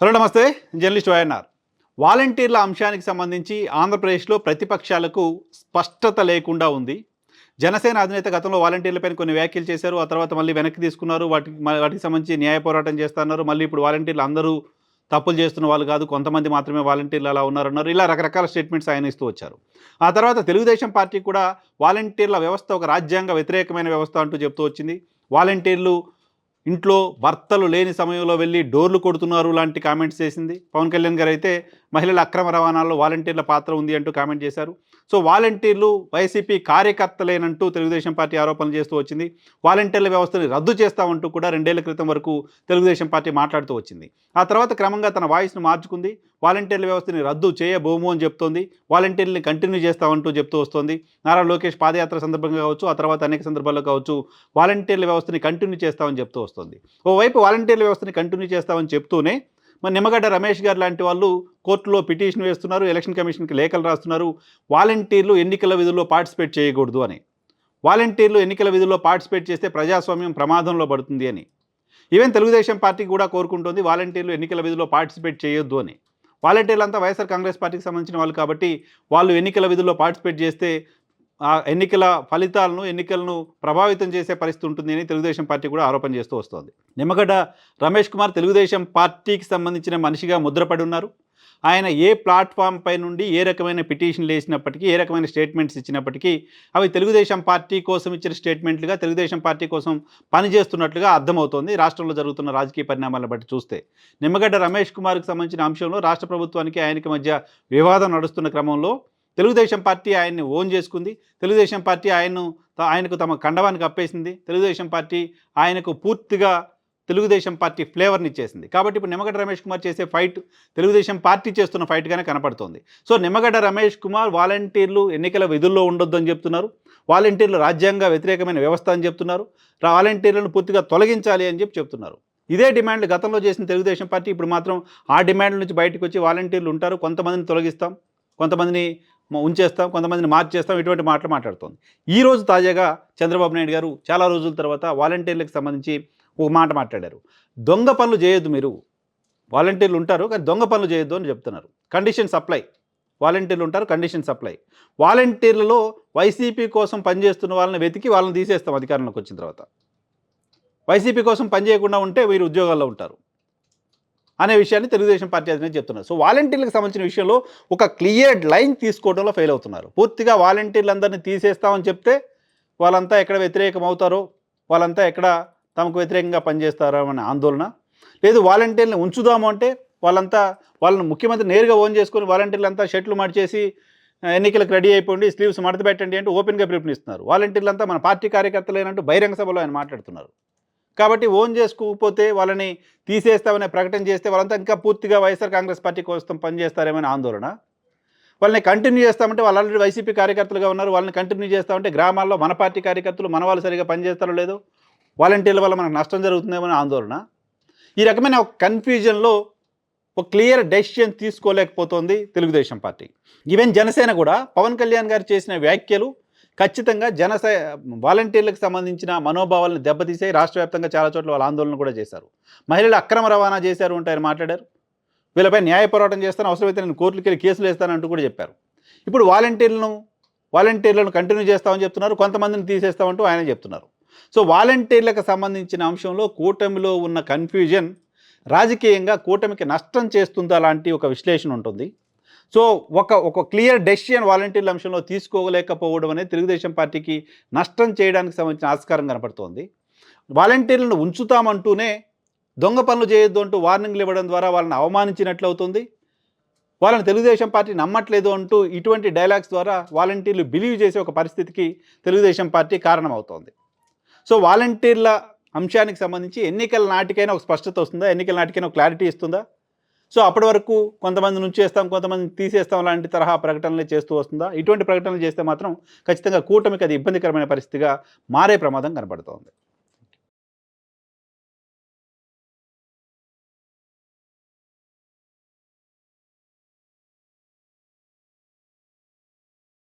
Hello నమస్తే. Journalist YNR. వాలంటీర్ల అంశానికి సంబంధించి ఆంధ్రప్రదేశ్లో ప్రతిపక్షాలకు స్పష్టత లేకుండా ఉంది. జనసేన అధినేత గతంలో వాలంటీర్లపైన కొన్ని వ్యాఖ్యలు చేశారు. ఆ తర్వాత మళ్ళీ వెనక్కి తీసుకున్నారు. వాటికి వాటికి సంబంధించి న్యాయ పోరాటం చేస్తున్నారు. మళ్ళీ ఇప్పుడు వాలంటీర్లు అందరూ తప్పులు చేస్తున్న వాళ్ళు కాదు. కొంతమంది మాత్రమే వాలంటీర్లు అలా ఉన్నారన్నారు. ఇలా రకరకాల స్టేట్మెంట్స్ ఆయన ఇస్తూ వచ్చారు. ఆ తర్వాత తెలుగుదేశం పార్టీ కూడా వాలంటీర్ల వ్యవస్థ ఒక రాజ్యాంగ వ్యతిరేకమైన వ్యవస్థ అంటూ చెప్తూ వచ్చింది. వాలంటీర్లు ఇంట్లో భర్తలు లేని సమయంలో వెళ్ళి డోర్లు కొడుతున్నారు లాంటి కామెంట్స్ చేసింది. పవన్ కళ్యాణ్ గారు అయితే మహిళల అక్రమ రవాణాలో వాలంటీర్ల పాత్ర ఉంది అంటూ కామెంట్ చేశారు. సో వాలంటీర్లు వైసీపీ కార్యకర్తలేనంటూ తెలుగుదేశం పార్టీ ఆరోపణలు చేస్తూ వచ్చింది. వాలంటీర్ల వ్యవస్థని రద్దు చేస్తామంటూ కూడా రెండేళ్ళ క్రితం వరకు తెలుగుదేశం పార్టీ మాట్లాడుతూ వచ్చింది. ఆ తర్వాత క్రమంగా తన వాయిస్ను మార్చుకుంది. వాలంటీర్ల వ్యవస్థని రద్దు చేయబోము అని చెప్తోంది. వాలంటీర్ని కంటిన్యూ చేస్తామంటూ చెప్తూ వస్తోంది. నారా లోకేష్ పాదయాత్ర సందర్భంగా కావచ్చు ఆ తర్వాత అనేక సందర్భాల్లో కావచ్చు వాలంటీర్ల వ్యవస్థని కంటిన్యూ చేస్తామని చెప్తూ వస్తుంది. ఓవైపు వాలంటీర్ల వ్యవస్థని కంటిన్యూ చేస్తామని చెప్తూనే మరి నిమ్మగడ్డ రమేష్ గారు లాంటి వాళ్ళు కోర్టులో పిటిషన్ వేస్తున్నారు ఎలక్షన్ కమిషన్కి లేఖలు రాస్తున్నారు వాలంటీర్లు ఎన్నికల విధుల్లో పార్టిసిపేట్ చేయకూడదు అని. వాలంటీర్లు ఎన్నికల విధుల్లో పార్టిసిపేట్ చేస్తే ప్రజాస్వామ్యం ప్రమాదంలో పడుతుంది అని. ఈవెన్ తెలుగుదేశం పార్టీ కూడా కోరుకుంటుంది వాలంటీర్లు ఎన్నికల విధుల్లో పార్టిసిపేట్ చేయొద్దు అని. వాలంటీర్లు అంతా వైఎస్ఆర్ కాంగ్రెస్ పార్టీకి సంబంధించిన వాళ్ళు కాబట్టి వాళ్ళు ఎన్నికల విధుల్లో పార్టిసిపేట్ చేస్తే ఆ ఎన్నికల ఫలితాలను ఎన్నికలను ప్రభావితం చేసే పరిస్థితి ఉంటుంది అని తెలుగుదేశం పార్టీ కూడా ఆరోపణ చేస్తూ వస్తోంది. నిమ్మగడ్డ రమేష్ కుమార్ తెలుగుదేశం పార్టీకి సంబంధించిన మనిషిగా ముద్రపడి ఉన్నారు. ఆయన ఏ ప్లాట్ఫామ్ పై నుండి ఏ రకమైన పిటిషన్లు వేసినప్పటికీ ఏ రకమైన స్టేట్మెంట్స్ ఇచ్చినప్పటికీ అవి తెలుగుదేశం పార్టీ కోసం ఇచ్చిన స్టేట్మెంట్లుగా తెలుగుదేశం పార్టీ కోసం పనిచేస్తున్నట్లుగా అర్థమవుతోంది. రాష్ట్రంలో జరుగుతున్న రాజకీయ పరిణామాలను బట్టి చూస్తే నిమ్మగడ్డ రమేష్ కుమార్కి సంబంధించిన అంశంలో రాష్ట్ర ప్రభుత్వానికి ఆయనకి మధ్య వివాదం నడుస్తున్న క్రమంలో తెలుగుదేశం పార్టీ ఆయన్ని ఓన్ చేసుకుంది. తెలుగుదేశం పార్టీ ఆయన్ను ఆయనకు తమ కండవానికి అప్పేసింది. తెలుగుదేశం పార్టీ ఆయనకు పూర్తిగా తెలుగుదేశం పార్టీ ఫ్లేవర్ని ఇచ్చేసింది. కాబట్టి ఇప్పుడు నిమ్మగడ్డ రమేష్ కుమార్ చేసే ఫైట్ తెలుగుదేశం పార్టీ చేస్తున్న ఫైట్గానే కనపడుతోంది. సో నిమ్మగడ్డ రమేష్ కుమార్ వాలంటీర్లు ఎన్నికల విధుల్లో ఉండొద్దు అని చెప్తున్నారు. వాలంటీర్లు రాజ్యాంగ వ్యతిరేకమైన వ్యవస్థ అని చెప్తున్నారు. వాలంటీర్లను పూర్తిగా తొలగించాలి అని చెప్పి చెప్తున్నారు. ఇదే డిమాండ్లు గతంలో చేసిన తెలుగుదేశం పార్టీ. ఇప్పుడు మాత్రం ఆ డిమాండ్ల నుంచి బయటకు వచ్చి వాలంటీర్లు ఉంటారు. కొంతమందిని తొలగిస్తాం. కొంతమందిని ఉంచేస్తాం కొంతమందిని మార్చేస్తాం ఇటువంటి మాటలు మాట్లాడుతోంది. ఈ రోజు తాజాగా చంద్రబాబు నాయుడు గారు చాలా రోజుల తర్వాత వాలంటీర్లకు సంబంధించి ఒక మాట మాట్లాడారు. దొంగ పనులు చేయొద్దు మీరు. వాలంటీర్లు ఉంటారు కానీ దొంగ పనులు చేయొద్దు అని చెప్తున్నారు. Condition supply. వాలంటీర్లు ఉంటారు కండిషన్ సప్లై. వాలంటీర్లలో వైసీపీ కోసం పనిచేస్తున్న వాళ్ళని వెతికి వాళ్ళని తీసేస్తాం అధికారంలోకి వచ్చిన తర్వాత. వైసీపీ కోసం పనిచేయకుండా ఉంటే వీరు ఉద్యోగాల్లో ఉంటారు. అనే విషయాన్ని తెలుగుదేశం పార్టీ అధినేత చెప్తున్నారు. సో వాలంటీర్లకు సంబంధించిన విషయంలో ఒక క్లియర్ లైన్ తీసుకోవడంలో ఫెయిల్ అవుతున్నారు. పూర్తిగా వాలంటీర్లందరినీ తీసేస్తామని చెప్తే వాళ్ళంతా ఎక్కడ వ్యతిరేకం అవుతారో వాళ్ళంతా ఎక్కడ తమకు వ్యతిరేకంగా పనిచేస్తారో అనే ఆందోళన. లేదు వాలంటీర్ని ఉంచుదాము అంటే వాళ్ళంతా వాళ్ళని ముఖ్యమంత్రి నేరుగా ఓన్ చేసుకొని వాలంటీర్లంతా షర్ట్లు మార్చేసి ఎన్నికలకు రెడీ అయిపోండి స్లీవ్స్ మడత పెట్టండి అంటే ఓపెన్గా పిలుపునిస్తున్నారు. వాలంటీర్లంతా మన పార్టీ కార్యకర్తలేనంటూ బహిరంగ సభలో ఆయన మాట్లాడుతున్నారు. కాబట్టి ఓన్ చేసుకోకపోతే వాళ్ళని తీసేస్తామనే ప్రకటన చేస్తే వాళ్ళంతా ఇంకా పూర్తిగా వైఎస్ఆర్ కాంగ్రెస్ పార్టీ కోసం పనిచేస్తారేమని ఆందోళన. వాళ్ళని కంటిన్యూ చేస్తామంటే వాళ్ళు ఆల్రెడీ వైసీపీ కార్యకర్తలుగా ఉన్నారు. వాళ్ళని కంటిన్యూ చేస్తామంటే గ్రామాల్లో మన పార్టీ కార్యకర్తలు మన వాళ్ళు సరిగా పనిచేస్తారో లేదో వాలంటీర్ల వల్ల మనకు నష్టం జరుగుతుందేమో ఆందోళన. ఈ రకమైన ఒక కన్ఫ్యూజన్లో ఒక క్లియర్ డెసిషన్ తీసుకోలేకపోతోంది తెలుగుదేశం పార్టీ. ఈవెన్ జనసేన కూడా పవన్ కళ్యాణ్ గారు చేసిన వ్యాఖ్యలు ఖచ్చితంగా జనసే వాలంటీర్లకు సంబంధించిన మనోభావాలను దెబ్బతీసే రాష్ట్ర వ్యాప్తంగా చాలా చోట్ల వాళ్ళ ఆందోళన కూడా చేశారు. మహిళలు అక్రమ రవాణా చేశారు అంటే ఆయన మాట్లాడారు. వీళ్ళపై న్యాయ పోరాటం చేస్తాను అవసరమైతే నేను కోర్టుకి వెళ్ళి కేసులు వేస్తానంటూ కూడా చెప్పారు. ఇప్పుడు వాలంటీర్లను వాలంటీర్లను కంటిన్యూ చేస్తామని చెప్తున్నారు కొంతమందిని తీసేస్తామంటూ ఆయన చెప్తున్నారు. సో వాలంటీర్లకు సంబంధించిన అంశంలో కూటమిలో ఉన్న కన్ఫ్యూజన్ రాజకీయంగా కూటమికి నష్టం చేస్తుందా లాంటి ఒక విశ్లేషణ ఉంటుంది. సో ఒక ఒక క్లియర్ డెసిషన్ వాలంటీర్ల అంశంలో తీసుకోలేకపోవడం అనేది తెలుగుదేశం పార్టీకి నష్టం చేయడానికి సంబంధించిన ఆస్కారం కనపడుతోంది. వాలంటీర్లను ఉంచుతామంటూనే దొంగ పనులు చేయొద్దు అంటూ వార్నింగ్లు ఇవ్వడం ద్వారా వాళ్ళని అవమానించినట్లు అవుతుంది. వాళ్ళని తెలుగుదేశం పార్టీ నమ్మట్లేదు అంటూ ఇటువంటి డైలాగ్స్ ద్వారా వాలంటీర్లు బిలీవ్ చేసే ఒక పరిస్థితికి తెలుగుదేశం పార్టీ కారణమవుతోంది. సో వాలంటీర్ల అంశానికి సంబంధించి ఎన్నికల నాటికైనా ఒక స్పష్టత వస్తుందా? ఎన్నికల నాటికైనా ఒక క్లారిటీ ఇస్తుందా? సో అప్పటి వరకు కొంతమంది నుంచేస్తాం కొంతమంది తీసేస్తాం లాంటి తరహా ప్రకటనలు చేస్తూ వస్తుందా? ఇటువంటి ప్రకటనలు చేస్తే మాత్రం ఖచ్చితంగా కూటమికి అది ఇబ్బందికరమైన పరిస్థితిగా మారే ప్రమాదం కనబడుతోంది.